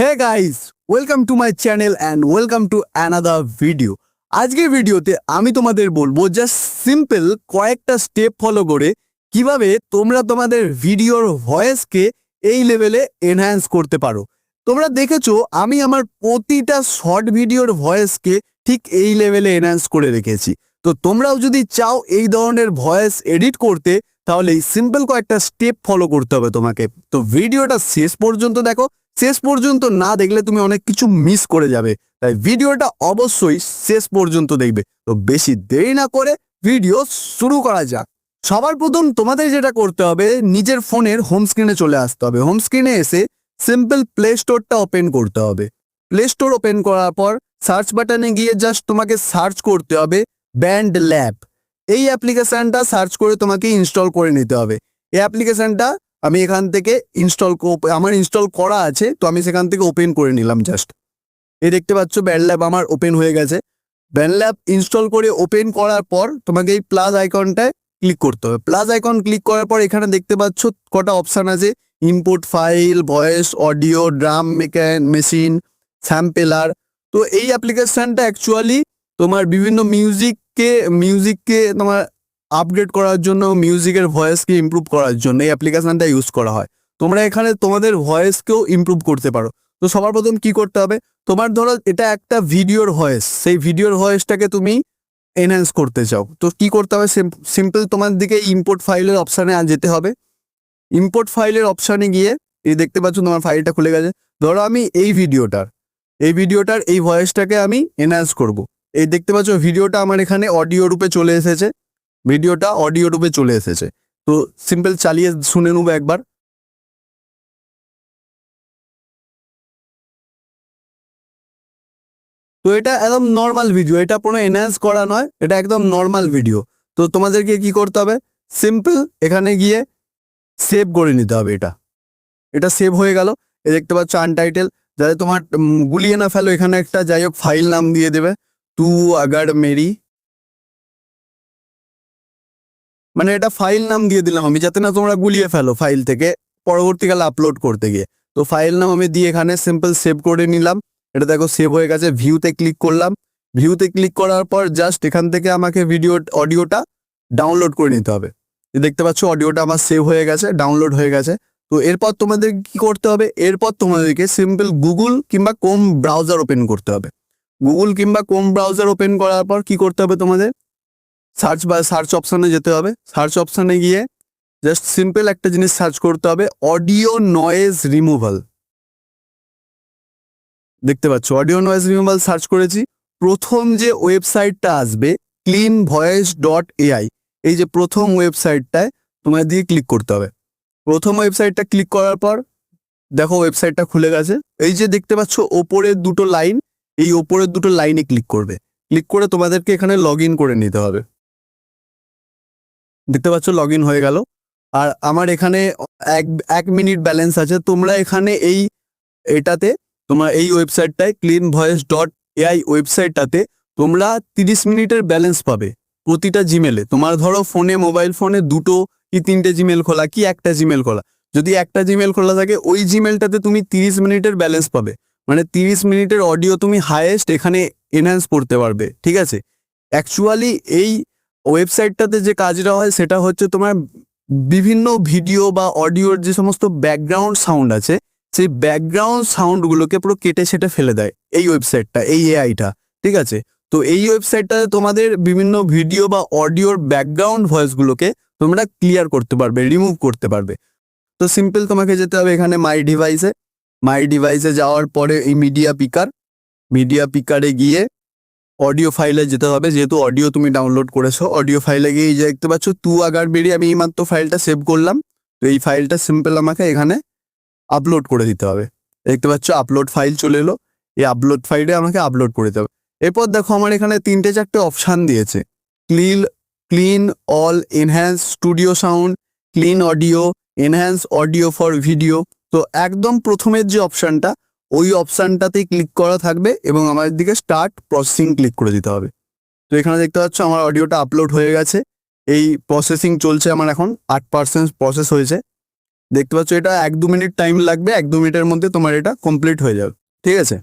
Hey guys welcome to my channel and welcome to another video আজকের ভিডিওতে আমি তোমাদের বলব জাস্ট সিম্পল কয়েকটা স্টেপ ফলো করে কীভাবে তোমরা তোমাদের ভিডিওর ভয়েসকে এই লেভেলে এনহ্যান্স করতে পারো। তোমরা দেখেছ আমি আমার প্রতিটা শর্ট ভিডিওর ভয়েসকে ঠিক এই লেভেলে এনহ্যান্স করে রেখেছি। তো তোমরাও যদি চাও এই ধরনের ভয়েস এডিট করতে, তাহলে এই সিম্পল কয়েকটা স্টেপ ফলো করতে হবে তোমাকে। তো ভিডিওটা শেষ পর্যন্ত দেখো শেষ পর্যন্ত না দেখলে তুমি অনেক কিছু মিস করে যাবে। তাই ভিডিওটা অবশ্যই শেষ পর্যন্ত দেখবে। তো বেশি দেরি না করে ভিডিও শুরু করা যাক। সবার প্রথম তোমাদের যেটা করতে হবে, নিজের ফোনের হোম স্ক্রিনে চলে আসতে হবে। হোম স্ক্রিনে এসে সিম্পল প্লে স্টোরটা ওপেন করতে হবে। প্লে স্টোর ওপেন করার পর সার্চ বাটনে গিয়ে জাস্ট তোমাকে সার্চ করতে হবে ব্যান্ড ল্যাব এই অ্যাপ্লিকেশনটা সার্চ করে তোমাকে ইনস্টল করে নিতে হবে। এই অ্যাপ্লিকেশনটা আমি এখান থেকে ইনস্টল আমার ইনস্টল করা আছে, তো আমি সেখান থেকে ওপেন করে নিলাম জাস্ট এই দেখতে পাচ্ছ ব্যান্ড ল্যাব আমার ওপেন হয়ে গেছে। ব্যান্ড ল্যাব ইনস্টল করে ওপেন করার পর তোমাকে এই প্লাস আইকনটায় ক্লিক করতে হবে। প্লাস আইকন ক্লিক করার পর এখানে দেখতে পাচ্ছ, কটা অপশান আছে। Input file voice audio drum মেকান machine sampler তো এই অ্যাপ্লিকেশনটা অ্যাকচুয়ালি তোমার বিভিন্ন মিউজিককে মিউজিককে তোমার আপগ্রেড করার জন্য মিউজিকের ভয়েসকে ইমপ্রুভ করার জন্য এই অ্যাপ্লিকেশানটা ইউজ করা হয়। তোমরা এখানে তোমাদের ভয়েসকেও ইমপ্রুভ করতে পারো। তো সবার প্রথম কি করতে হবে? তোমার ধরো এটা একটা ভিডিওর ভয়েস সেই ভিডিওর ভয়েসটাকে তুমি এনহ্যান্স করতে চাও। তো কি করতে হবে? সিম্পল তোমার দিকে ইম্পোর্ট ফাইলের অপশানে যেতে হবে। ইম্পোর্ট ফাইলের অপশানে গিয়ে, এই দেখতে পাচ্ছ তোমার ফাইলটা খুলে গেছে। ধরো আমি এই ভিডিওটার এই ভিডিওটার এই ভয়েসটাকে আমি এনহ্যান্স করব। এই দেখতে পাচ্ছ ভিডিওটা আমার এখানে অডিও রূপে চলে এসেছে। ভিডিওটা অডিও রূপে চলে এসেছে। তো সিম্পল চালিয়ে শুনে নেব একবার। তো এটা একদম নর্মাল ভিডিও এটা কোনো এনহ্যান্স করা নয়, এটা একদম নর্মাল ভিডিও তো তোমাদেরকে কি করতে হবে? সিম্পল এখানে গিয়ে সেভ করে নিতে হবে এটা। এটা সেভ হয়ে গেল। এ দেখতে পাচ্ছ আনটাইটেল যাতে তোমার গুলিয়ে না ফেলো, এখানে একটা যাই হোক ফাইল নাম দিয়ে দেবে। তু আগার মেরি মানে এটা ফাইল নাম দিয়ে দিলাম আমি, যাতে না তোমরা গুলিয়ে ফেলো ফাইল থেকে পরবর্তীকালে আপলোড করতে গিয়ে। তো ফাইল নাম আমি দিয়ে এখানে সিম্পল সেভ করে নিলাম। এটা দেখো সেভ হয়ে গেছে ভিউতে ক্লিক করলাম। ভিউতে ক্লিক করার পর জাস্ট এখান থেকে আমাকে ভিডিও অডিওটা ডাউনলোড করে নিতে হবে। দেখতে পাচ্ছ অডিওটা আমার সেভ হয়ে গেছে ডাউনলোড হয়ে গেছে। তো এরপর তোমাদের কি করতে হবে? এরপর তোমাদেরকে সিম্পল গুগল কিংবা কোম ব্রাউজার ওপেন করতে হবে। গুগল কিংবা কোম ব্রাউজার ওপেন করার পর কি করতে হবে তোমাদের? সার্চ বা সার্চ অপশানে যেতে হবে। সার্চ অপশানে গিয়ে জাস্ট সিম্পল একটা জিনিস সার্চ করতে হবে অডিও নয়েজ রিমুভাল দেখতে পাচ্ছ অডিও নয়েজ রিমুভাল সার্চ করেছি। প্রথম যে ওয়েবসাইটটা আসবে ক্লিন ভয়েস ডট এআই এই যে প্রথম ওয়েবসাইটটায় তোমার দিয়ে ক্লিক করতে হবে। প্রথম ওয়েবসাইটটা ক্লিক করার পর, দেখো ওয়েবসাইটটা খুলে গেছে। এই যে দেখতে পাচ্ছ, ওপরের দুটো লাইন এই ওপরের দুটো লাইনে ক্লিক করবে। ক্লিক করে তোমাদেরকে এখানে লগ করে নিতে হবে। দেখতে পাচ্ছ লগ ইন হয়ে গেল। আর আমার এখানে এক এক মিনিট ব্যালেন্স আছে। তোমরা এখানে এই, এটাতে, তোমরা এই ওয়েবসাইটটায় ক্লিন ভয়েস ডট এআই ওয়েবসাইটটাতে তোমরা তিরিশ মিনিটের ব্যালেন্স পাবে প্রতিটা জিমেলে তোমার ধরো ফোনে মোবাইল ফোনে দুটো কি তিনটে জিমেল খোলা, কি একটা জিমেল খোলা। যদি একটা জিমেল খোলা থাকে, ওই জিমেলটাতে তুমি তিরিশ মিনিটের ব্যালেন্স পাবে। মানে তিরিশ মিনিটের অডিও তুমি হায়েস্ট এখানে এনহ্যান্স করতে পারবে, ঠিক আছে? অ্যাকচুয়ালি এই ওয়েবসাইটটাতে যে কাজটা হয় সেটা হচ্ছে তোমার বিভিন্ন ভিডিও বা অডিওর যে সমস্ত ব্যাকগ্রাউন্ড সাউন্ড আছে, সেই ব্যাকগ্রাউন্ড সাউন্ডগুলোকে পুরো কেটে সেটে ফেলে দেয় এই ওয়েবসাইটটা, এই এআইটা, ঠিক আছে? তো এই ওয়েবসাইটটাতে তোমাদের বিভিন্ন ভিডিও বা অডিওর ব্যাকগ্রাউন্ড ভয়েসগুলোকে তোমরা ক্লিয়ার করতে পারবে, রিমুভ করতে পারবে। তো সিম্পল তোমাকে যেতে হবে এখানে মাই ডিভাইসে। মাই ডিভাইসে যাওয়ার পরে এই মিডিয়া পিকার, মিডিয়া পিকারে গিয়ে অডিও ফাইলে যেতে হবে। যেহেতু অডিও তুমি ডাউনলোড করেছ অডিও ফাইলে গিয়ে এই যে দেখতে পাচ্ছ তু আগার বেরিয়ে আমি এইমাত্র ফাইলটা সেভ করলাম। তো এই ফাইলটা সিম্পল আমাকে এখানে আপলোড করে দিতে হবে। দেখতে পাচ্ছ আপলোড ফাইল চলে এলো। এই আপলোড ফাইলে আমাকে আপলোড করে দিতে হবে। এরপর দেখো, আমার এখানে তিনটে চারটে অপশান দিয়েছে। Clean clean all enhance studio sound clean audio enhance audio for video তো একদম প্রথমের যে অপশানটা ওই অপশানটাতেই ক্লিক করা থাকবে এবং আমাদের দিকে স্টার্ট প্রসেসিং ক্লিক করে দিতে হবে। তো এখানে দেখতে পাচ্ছ আমার অডিওটা আপলোড হয়ে গেছে। এই প্রসেসিং চলছে আমার এখন আট পার্সেন্ট প্রসেস হয়েছে। দেখতে পাচ্ছ এটা এক দু মিনিট টাইম লাগবে, এক দু মিনিটের মধ্যে তোমার এটা কমপ্লিট হয়ে যাবে। ঠিক আছে?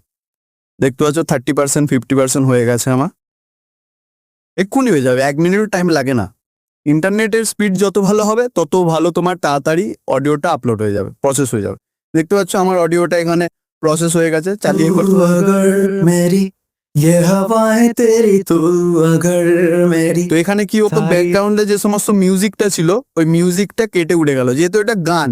দেখতে পাচ্ছ থার্টি পার্সেন্ট ফিফটি পার্সেন্ট হয়ে গেছে আমার। এক্ষুনি হয়ে যাবে, এক মিনিট টাইম লাগে না। ইন্টারনেটের স্পিড যত ভালো হবে, তত ভালো তোমার তাড়াতাড়ি অডিওটা আপলোড হয়ে যাবে প্রসেস হয়ে যাবে। দেখতে পাচ্ছ আমার অডিওটা এখানে প্রসেস হয়ে গেছে চালিয়ে মেরি তো এখানে কি হতো ব্যাকগ্রাউন্ডে যে সমস্ত মিউজিকটা ছিল ওই মিউজিকটা কেটে উড়ে গেল। যেহেতু এটা গান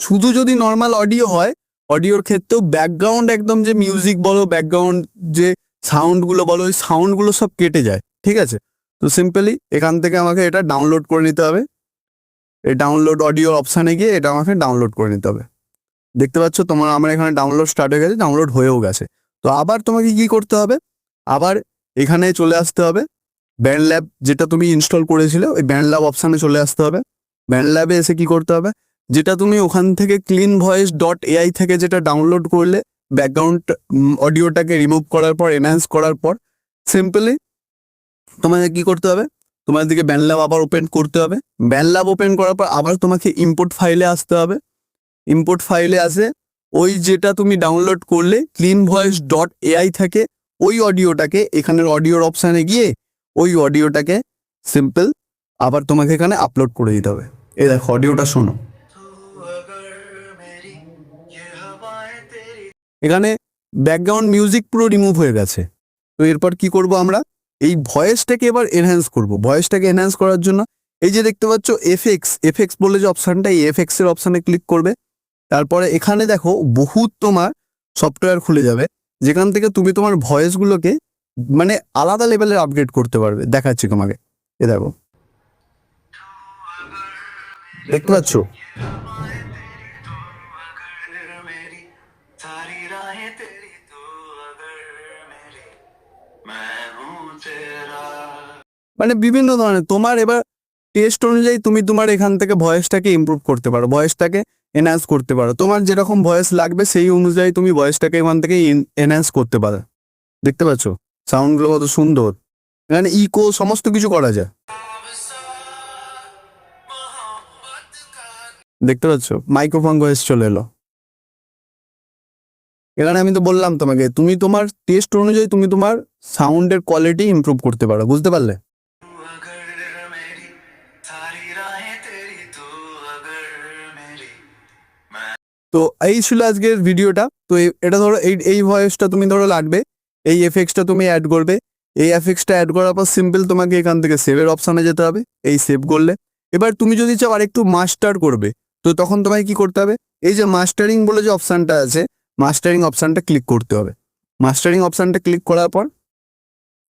শুধু যদি নর্মাল অডিও হয় অডিওর ক্ষেত্রেও ব্যাকগ্রাউন্ড একদম যে মিউজিক বলো ব্যাকগ্রাউন্ড যে সাউন্ডগুলো বলো ওই সাউন্ডগুলো সব কেটে যায় ঠিক আছে? তো সিম্পলি এখান থেকে আমাকে এটা ডাউনলোড করে নিতে হবে। এই ডাউনলোড অডিও অপশানে গিয়ে এটা আমাকে ডাউনলোড করে নিতে হবে। দেখতে পাচ্ছ তোমার আমার এখানে ডাউনলোড স্টার্ট হয়ে গেছে ডাউনলোড হয়েও গেছে। তো আবার তোমাকে কি করতে হবে? আবার এখানে চলে আসতে হবে। ব্যান্ড ল্যাব যেটা তুমি ইনস্টল করেছিলে, ওই ব্যান্ড ল্যাব অপশানে চলে আসতে হবে। ব্যান্ড ল্যাবে এসে কি করতে হবে? যেটা তুমি ওখান থেকে ক্লিন ভয়েস ডট এআই থেকে যেটা ডাউনলোড করলে ব্যাকগ্রাউন্ড অডিওটাকে রিমুভ করার পর এনহ্যান্স করার পর সিম্পলি তোমাকে কি করতে হবে? তোমার দিকে ব্যান্ড ল্যাব আবার ওপেন করতে হবে। ব্যান্ড ল্যাব ওপেন করার পর আবার তোমাকে ইম্পোর্ট ফাইলে আসতে হবে। ইম্পোর্ট ফাইলে আছে। ওই যেটা তুমি ডাউনলোড করলে ক্লিন ভয়েস ডট এআই থাকে, ওই অডিওটাকে, এখানের অডিওর অপশানে গিয়ে ওই অডিওটাকে সিম্পল আবার তোমাকে এখানে আপলোড করে দিতে হবে। এই দেখো, অডিওটা শোনো। এখানে ব্যাকগ্রাউন্ড মিউজিক পুরো রিমুভ হয়ে গেছে। তো এরপর কি করব আমরা? এই ভয়েসটাকে এবার এনহ্যান্স করব। ভয়েসটাকে এনহ্যান্স করার জন্য, এই যে দেখতে পাচ্ছ এফএক্স এফএক্স বলে যে অপশানটা এই এফএক্সের অপশানে ক্লিক করবে। তারপরে এখানে দেখো বহুত তোমার সফটওয়্যার খুলে যাবে। যেখান থেকে তুমি তোমার ভয়েসগুলোকে মানে আলাদা লেভেলের আপগ্রেড করতে পারবে। দেখাচ্ছি তোমাকে। এ দেখো। দেখতে পাচ্ছ? মানে বিভিন্ন ধরনের তোমার এবার টেস্ট অনুযায়ী তুমি তোমার এখান থেকে ভয়েসটাকে ইম্প্রুভ করতে পারো। ভয়েসটাকে এনহ্যান্স করতে পারো। তোমার যেরকম ভয়েস লাগবে সেই অনুযায়ী তুমি ভয়েসটাকে এখান থেকে এনহ্যান্স করতে পারো। দেখতে পাচ্ছ? সাউন্ডগুলো কত সুন্দর। এখানে ইকো সমস্ত কিছু করা যায়। দেখতে পাচ্ছ? মাইক্রোফোন ভয়েস চলে এলো। এখানে আমি তো বললাম তোমাকে, তুমি তোমার টেস্ট অনুযায়ী তুমি তোমার সাউন্ডের কোয়ালিটি ইমপ্রুভ করতে পারো। বুঝতে পারলে? তো এই ছিল আজকের ভিডিওটা। তো এটা ধরো এই এই ভয়েসটা তুমি ধরো লাগবে, এই এফেক্টসটা তুমি অ্যাড করবে। এই এফেক্টসটা অ্যাড করার পর সিম্পল তোমাকে এখান থেকে সেভের অপশানে যেতে হবে, এই সেভ করলে। এবার তুমি যদি চাও আরেকটু মাস্টার করবে, তো তখন তোমায় কি করতে হবে? এই যে মাস্টারিং বলে যে অপশানটা আছে মাস্টারিং অপশানটা ক্লিক করতে হবে। মাস্টারিং অপশানটা ক্লিক করার পর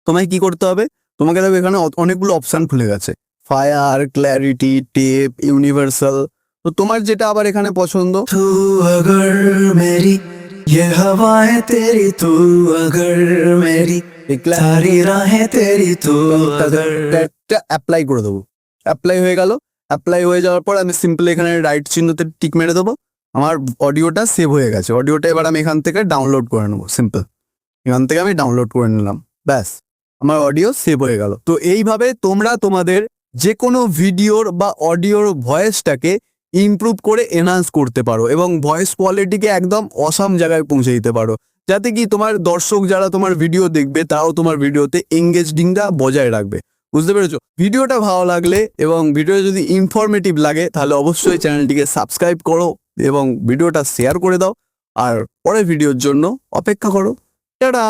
তোমায় কি করতে হবে? তোমাকে দেখো এখানে অনেকগুলো অপশান খুলে গেছে। ফায়ার ক্ল্যারিটি টেপ ইউনিভার্সাল তো তোমার যেটা আবার এখানে পছন্দ तू अगर मेरी ये हवाएं तेरी तू अगर मेरी सारी राहें तेरी तू अगर একটা অ্যাপ্লাই করে দেবো অ্যাপ্লাই হয়ে গেল অ্যাপ্লাই হয়ে যাওয়ার পর আমি সিম্পল এখানে রাইট চিহ্নতে টিক মেরে দেবো আমার অডিওটা সেভ হয়ে গেছে অডিওটা এবার আমি এখান থেকে ডাউনলোড করে নেবো সিম্পল এখান থেকে আমি ডাউনলোড করে নিলাম ব্যাস আমার অডিও সেভ হয়ে গেল তো এইভাবে তোমরা তোমাদের যে কোনো ভিডিওর বা অডিওর ভয়েসটাকে ইমপ্রুভ করে এনহান্স করতে পারো এবং ভয়েস কোয়ালিটিকে একদম অসাম জায়গায় পৌঁছে দিতে পারো। যাতে কি তোমার দর্শক যারা তোমার ভিডিও দেখবে, তারাও তোমার ভিডিওতে এঙ্গেজডিংটা বজায় রাখবে। বুঝতে পেরেছ? ভিডিওটা ভালো লাগলে এবং ভিডিও যদি ইনফরমেটিভ লাগে, তাহলে অবশ্যই চ্যানেলটিকে সাবস্ক্রাইব করো এবং ভিডিওটা শেয়ার করে দাও। আর পরের ভিডিওর জন্য অপেক্ষা করো। টাটা!